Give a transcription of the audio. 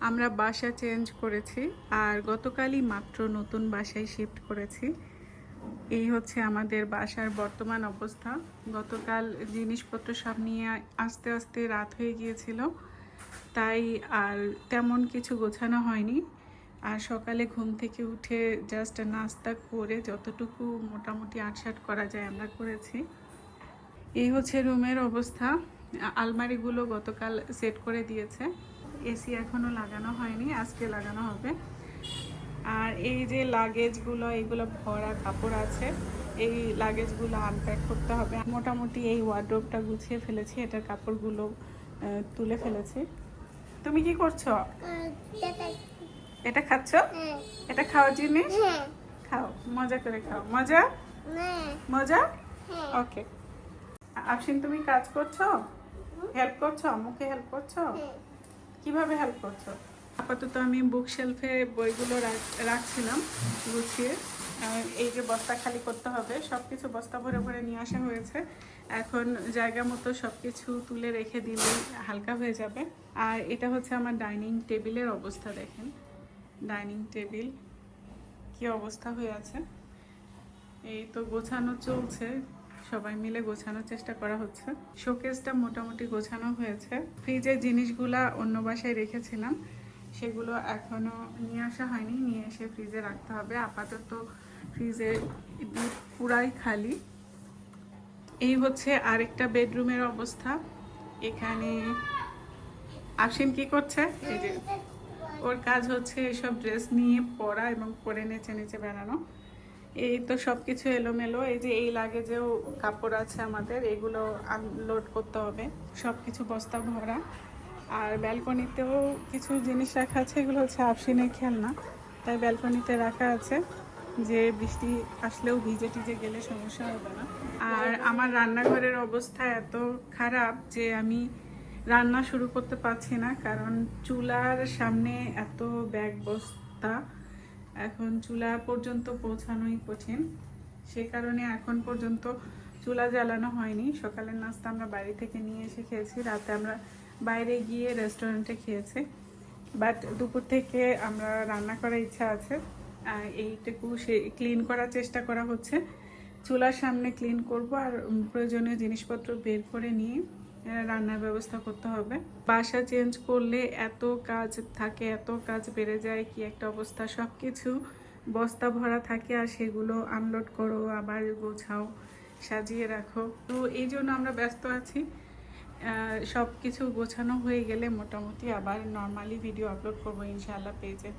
আমরা বাসা চেঞ্জ করেছি আর গতকালই মাত্র নতুন বাসায় শিফট করেছি। এই হচ্ছে আমাদের বাসার বর্তমান অবস্থা। গতকাল জিনিসপত্র সব নিয়ে আস্তে আস্তে রাত হয়ে গিয়েছিল, তাই আর তেমন কিছু গোছানো হয়নি। আর সকালে ঘুম থেকে উঠে জাস্ট নাস্তা করে যতটুকু মোটামুটি আটসাট করা যায় আমরা করেছি। এই হচ্ছে রুমের অবস্থা। আলমারিগুলো গতকাল সেট করে দিয়েছে। এসি এখনও লাগানো হয়নি, আজকে লাগানো হবে। আর এই যে লাগেজগুলো এইগুলো ভরা কাপড় আছে, এই লাগেজগুলো আনপ্যাক করতে হবে। মোটামুটি এই ওয়ার্ড্রোবটা গুছিয়ে ফেলেছি, এটার কাপড়গুলো তুলে ফেলেছি। তুমি কি করছ? এটা খাচ্ছ? এটা খাওয়ার জিনিস খাও, মজা করে খাও। মজা? মজা? ওকে আফসিন তুমি কাজ করছ? হেল্প করছ? আম্মুকে হেল্প করছ? কীভাবে হেল্প করছ? আপাতত আমি বুক শেলফে বইগুলো রাখ- রাখছিলাম, গুছিয়ে। এই যে বস্তা খালি করতে হবে সব কিছু বস্তা ভরে ভরে নিয়ে আসা হয়েছে। এখন জায়গা মতো সব কিছু তুলে রেখে দিলে হালকা হয়ে যাবে। আর এটা হচ্ছে আমার ডাইনিং টেবিলের অবস্থা, দেখেন। ডাইনিং টেবিল কি অবস্থা হয়ে আছে। এই তো গোছানো চলছে। সবাই মিলে গোছানোর চেষ্টা করা হচ্ছে। শোকেসটা মোটামুটি গোছানো হয়েছে। ফ্রিজের জিনিসগুলা অন্য বাসায় রেখেছিলাম। সেগুলো এখনও নিয়ে আসা হয়নি। নিয়ে এসে ফ্রিজে রাখতে হবে। আপাতত ফ্রিজে পুরাই খালি। এই হচ্ছে আরেকটা বেডরুমের অবস্থা। এখানে আফসিন কি করছে? এই যে ওর কাজ হচ্ছে এসব ড্রেস নিয়ে পরা এবং পরে নেচে নেচে বেড়ানো। এই তো সব কিছু এলোমেলো, এই যে এই লাগেজেও কাপড় আছে আমাদের, এগুলো আনলোড করতে হবে। সব কিছু বস্তা ভরা। আর ব্যালকনিতেও কিছু জিনিস রাখা আছে, এগুলো হচ্ছে আফসিনের খেলনা। তাই ব্যালকনিতে রাখা আছে, যে বৃষ্টি আসলেও ভিজে টিজে গেলে সমস্যা হবে না। আর আমার রান্নাঘরের অবস্থা এত খারাপ যে আমি রান্না শুরু করতে পারছি না, কারণ চুলার সামনে এত ব্যাগ বস্তা এখন চুলা পর্যন্ত পৌঁছানোই কঠিন। সে কারণে এখন পর্যন্ত চুলা জ্বালানো হয়নি। সকালের নাস্তা আমরা বাড়ি থেকে নিয়ে এসে খেয়েছি। রাতে আমরা বাইরে গিয়ে রেস্টুরেন্টে খেয়েছি। বাট দুপুর থেকে আমরা রান্না করার ইচ্ছা আছে। এইটুকু সে ক্লিন করার চেষ্টা করা হচ্ছে। চুলার সামনে ক্লিন করব আর প্রয়োজনীয় জিনিসপত্র বের করে নিয়ে রান্নার ব্যবস্থা করতে হবে। বাসা চেঞ্জ করলে এত কাজ থাকে, এত কাজ বেড়ে যায়, কি একটা অবস্থা। সব কিছু বস্তা ভরা থাকে আর সেগুলো আনলোড করো, আবার গোছাও, সাজিয়ে রাখো। তো এই জন্য আমরা ব্যস্ত আছি। সব কিছু গোছানো হয়ে গেলে মোটামুটি আবার নর্মালি ভিডিও আপলোড করব, ইনশাআল্লাহ পেজে